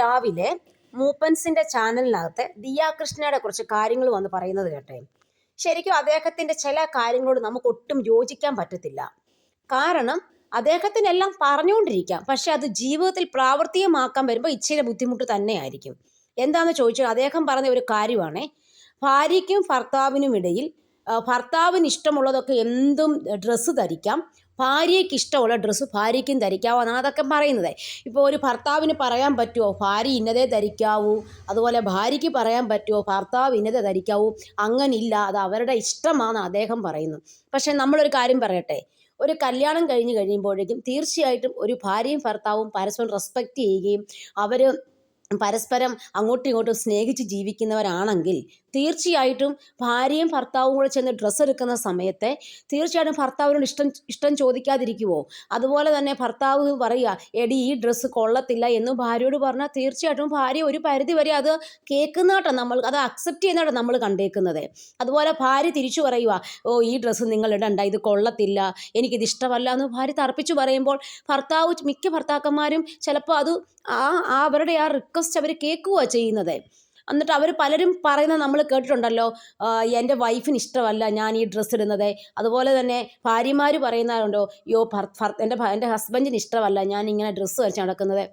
രാവിലെ മൂപ്പൻസിന്റെ ചാനലിനകത്ത് ദിയാകൃഷ്ണയുടെ കുറച്ച് കാര്യങ്ങൾ വന്ന് പറയുന്നത് കേട്ടെ. ശരിക്കും അദ്ദേഹത്തിന്റെ ചില കാര്യങ്ങളോട് നമുക്ക് ഒട്ടും യോജിക്കാൻ പറ്റത്തില്ല. കാരണം അദ്ദേഹത്തിനെല്ലാം പറഞ്ഞുകൊണ്ടിരിക്കാം. പക്ഷെ അത് ജീവിതത്തിൽ പ്രാവർത്തികമാക്കാൻ വരുമ്പോൾ ഇച്ചിരി ബുദ്ധിമുട്ട് തന്നെയായിരിക്കും. എന്താണെന്ന് ചോദിച്ചാൽ അദ്ദേഹം പറഞ്ഞ ഒരു കാര്യമാണ്. ഭാര്യയ്ക്കും ഭർത്താവിനും ഇടയിൽ ഭർത്താവിന് ഇഷ്ടമുള്ളതൊക്കെ എന്തും ഡ്രസ്സ് ധരിക്കാം. ഭാര്യയ്ക്ക് ഇഷ്ടമുള്ള ഡ്രസ്സ് ഭാര്യയ്ക്കും ധരിക്കാവോ അതൊക്കെ പറയുന്നത്. ഇപ്പോൾ ഒരു ഭർത്താവിന് പറയാൻ പറ്റുമോ ഭാര്യ ഇന്നതേ ധരിക്കാവൂ? അതുപോലെ ഭാര്യയ്ക്ക് പറയാൻ പറ്റുമോ ഭർത്താവ് ഇന്നതേ ധരിക്കാവൂ? അങ്ങനില്ല അത് അവരുടെ ഇഷ്ടമാണ് അദ്ദേഹം പറയുന്നു. പക്ഷേ നമ്മളൊരു കാര്യം പറയട്ടെ ഒരു കല്യാണം കഴിഞ്ഞ് കഴിയുമ്പോഴേക്കും തീർച്ചയായിട്ടും ഒരു ഭാര്യയും ഭർത്താവും പരസ്പരം റെസ്പെക്റ്റ് ചെയ്യുകയും അവർ പരസ്പരം അങ്ങോട്ടും ഇങ്ങോട്ടും സ്നേഹിച്ച് ജീവിക്കുന്നവരാണെങ്കിൽ തീർച്ചയായിട്ടും ഭാര്യയും ഭർത്താവും കൂടെ ചെന്ന് ഡ്രസ്സ് എടുക്കുന്ന സമയത്തെ തീർച്ചയായിട്ടും ഭർത്താവിനോട് ഇഷ്ടം ഇഷ്ടം ചോദിക്കാതിരിക്കുമോ അതുപോലെ തന്നെ ഭർത്താവ് പറയുക എടി ഈ ഡ്രസ്സ് കൊള്ളത്തില്ല എന്ന് ഭാര്യയോട് പറഞ്ഞാൽ തീർച്ചയായിട്ടും ഭാര്യ ഒരു പരിധി വരെ അത് കേൾക്കുന്നതാട്ടോ നമ്മൾ അത് അക്സെപ്റ്റ് ചെയ്യുന്നതാട്ടോ നമ്മൾ കണ്ടേക്കുന്നത്. അതുപോലെ ഭാര്യ തിരിച്ചു പറയുക ഓ ഈ ഡ്രസ്സ് നിങ്ങൾ ഇടണ്ട ഇത് കൊള്ളത്തില്ല എനിക്കിത് ഇഷ്ടമല്ല എന്ന് ഭാര്യ തർപ്പിച്ചു പറയുമ്പോൾ ഭർത്താവ് മിക്ക ഭർത്താക്കന്മാരും ചിലപ്പോൾ അത് ആ അവരുടെ ആ റിക്വസ്റ്റ് അവർ കേൾക്കുക ചെയ്യുന്നത്. എന്നിട്ട് അവർ പലരും പറയുന്നത് നമ്മൾ കേട്ടിട്ടുണ്ടല്ലോ എന്റെ വൈഫിന് ഇഷ്ടമല്ല ഞാൻ ഈ ഡ്രസ്സ് ഇടുന്നത്. അതുപോലെ തന്നെ ഭാര്യമാർ പറയുന്നതുണ്ടോ യോ എന്റെ എന്റെ ഹസ്ബൻഡിന് ഇഷ്ടമല്ല ഞാൻ ഇങ്ങനെ ഡ്രസ്സ് വെച്ച് നടക്കുന്നത്.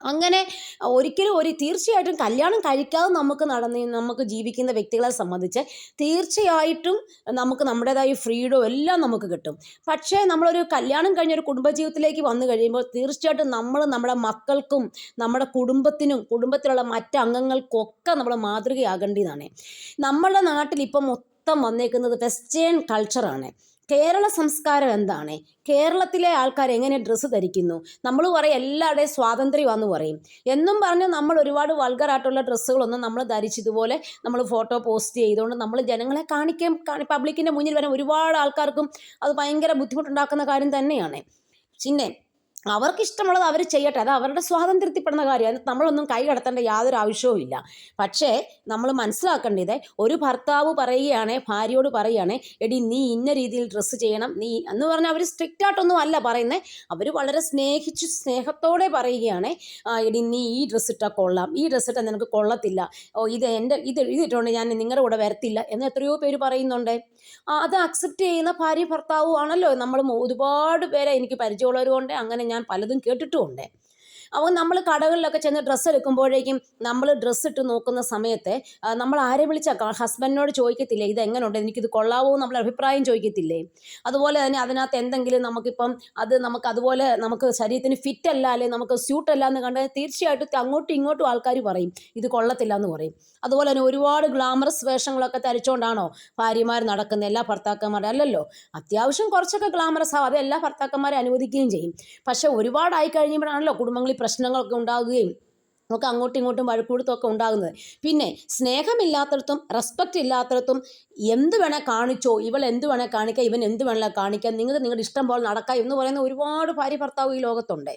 അങ്ങനെ ഒരിക്കലും ഒരു തീർച്ചയായിട്ടും കല്യാണം കഴിക്കാതെ നമുക്ക് നടന്ന് നമുക്ക് ജീവിക്കുന്ന വ്യക്തികളെ സംബന്ധിച്ച് തീർച്ചയായിട്ടും നമുക്ക് നമ്മുടേതായ ഫ്രീഡം എല്ലാം നമുക്ക് കിട്ടും. പക്ഷേ നമ്മളൊരു കല്യാണം കഴിഞ്ഞ ഒരു കുടുംബജീവിതത്തിലേക്ക് വന്നു കഴിയുമ്പോൾ തീർച്ചയായിട്ടും നമ്മൾ നമ്മുടെ മക്കൾക്കും നമ്മുടെ കുടുംബത്തിനും കുടുംബത്തിലുള്ള മറ്റ് അംഗങ്ങൾക്കൊക്കെ നമ്മൾ മാതൃകയാകേണ്ടതാണ്. നമ്മളുടെ നാട്ടിൽ ഇപ്പം മൊത്തം വന്നേക്കുന്നത് വെസ്റ്റേൺ കൾച്ചറാണ് കേരള സംസ്കാരം എന്താണ്? കേരളത്തിലെ ആൾക്കാർ എങ്ങനെ ഡ്രസ്സ് ധരിക്കുന്നു? നമ്മൾ പറയും എല്ലാവരുടെയും സ്വാതന്ത്ര്യമാണെന്ന് പറയും. എന്നും പറഞ്ഞ് നമ്മൾ ഒരുപാട് വൾഗറായിട്ടുള്ള ഡ്രസ്സുകളൊന്നും നമ്മൾ ധരിച്ചതുപോലെ നമ്മൾ ഫോട്ടോ പോസ്റ്റ് ചെയ്തുകൊണ്ട് നമ്മൾ ജനങ്ങളെ കാണിക്കാൻ കാണി പബ്ലിക്കിന്റെ മുന്നിൽ വരാൻ ഒരുപാട് ആൾക്കാർക്കും അത് ഭയങ്കര ബുദ്ധിമുട്ടുണ്ടാക്കുന്ന കാര്യം തന്നെയാണ്. പിന്നെ അവർക്ക് ഇഷ്ടമുള്ളത് അവർ ചെയ്യട്ടെ. അത് അവരുടെ സ്വാതന്ത്ര്യത്തിൽപ്പെടുന്ന കാര്യമാണ് നമ്മളൊന്നും കൈ കടത്തേണ്ട യാതൊരു ആവശ്യവും ഇല്ല. പക്ഷേ നമ്മൾ മനസ്സിലാക്കേണ്ടത് ഒരു ഭർത്താവ് പറയുകയാണെ ഭാര്യയോട് പറയുകയാണെ എടി നീ ഇന്ന രീതിയിൽ ഡ്രസ്സ് ചെയ്യണം. നീ എന്ന് പറഞ്ഞാൽ അവർ സ്ട്രിക്റ്റ് ആയിട്ടൊന്നും അല്ല പറയുന്നത് അവർ വളരെ സ്നേഹിച്ച് സ്നേഹത്തോടെ പറയുകയാണ് "ആ, എടി നീ ഈ ഡ്രസ്സ് ഇട്ടാൽ കൊള്ളാം. ഈ ഡ്രസ്സ് ഇട്ടാൽ നിനക്ക് കൊള്ളത്തില്ല. ഓ ഇത് എന്റെ ഇത് എഴുതിയിട്ടുണ്ട് ഞാൻ നിങ്ങളുടെ കൂടെ വരത്തില്ല എന്ന് എത്രയോ പേര് പറയുന്നുണ്ട്. അത് അക്സെപ്റ്റ് ചെയ്യുന്ന ഭാര്യ ഭർത്താവും ആണല്ലോ നമ്മൾ ഒരുപാട് പേരെ എനിക്ക് പരിചയമുള്ളവരുമുണ്ട് അങ്ങനെ ഞാൻ പലതും കേട്ടിട്ടുമുണ്ട്. അപ്പോൾ നമ്മൾ കടകളിലൊക്കെ ചെന്ന് ഡ്രസ്സ് എടുക്കുമ്പോഴേക്കും നമ്മൾ ഡ്രസ്സ് ഇട്ട് നോക്കുന്ന സമയത്ത് നമ്മൾ ആരെ വിളിച്ചാൽ ഹസ്ബൻഡിനോട് ചോദിക്കത്തില്ലേ ഇത് എങ്ങനെയുണ്ട് എനിക്കിത് കൊള്ളാവോ? നമ്മൾ അഭിപ്രായം ചോദിക്കത്തില്ലേ? അതുപോലെ തന്നെ അതിനകത്ത് എന്തെങ്കിലും നമുക്കിപ്പം അത് നമുക്ക് അതുപോലെ നമുക്ക് ശരീരത്തിന് ഫിറ്റ് അല്ല അല്ലെങ്കിൽ നമുക്ക് സ്യൂട്ട് അല്ല എന്ന് കണ്ട് തീർച്ചയായിട്ടും അങ്ങോട്ടും ഇങ്ങോട്ടും ആൾക്കാർ പറയും ഇത് കൊള്ളത്തില്ല എന്ന് പറയും. അതുപോലെ തന്നെ ഒരുപാട് ഗ്ലാമറസ് വേഷങ്ങളൊക്കെ ധരിച്ചുകൊണ്ടാണോ ഭാര്യമാർ നടക്കുന്ന? എല്ലാ ഭർത്താക്കന്മാരും അല്ലല്ലോ. അത്യാവശ്യം കുറച്ചൊക്കെ ഗ്ലാമറസ് ആവും. അത് എല്ലാ ഭർത്താക്കന്മാരെ അനുവദിക്കുകയും ചെയ്യും. പക്ഷെ ഒരുപാടായി കഴിയുമ്പോഴാണല്ലോ കുടുംബങ്ങളിൽ പ്രശ്നങ്ങളൊക്കെ ഉണ്ടാകുകയും നമുക്ക് അങ്ങോട്ടും ഇങ്ങോട്ടും വഴക്കൂടുത്തൊക്കെ ഉണ്ടാകുന്നത്. പിന്നെ സ്നേഹമില്ലാത്തടത്തും റെസ്പെക്റ്റ് ഇല്ലാത്തടത്തും എന്ത് വേണേൽ കാണിച്ചോ ഇവൾ എന്ത് വേണേൽ കാണിക്കാം ഇവൻ എന്ത് വേണേൽ കാണിക്കാം നിങ്ങൾ നിങ്ങളുടെ ഇഷ്ടം പോലെ നടക്കാം എന്ന് പറയുന്ന ഒരുപാട് ഭാര്യ ഭർത്താവ് ഈ ലോകത്തുണ്ട്.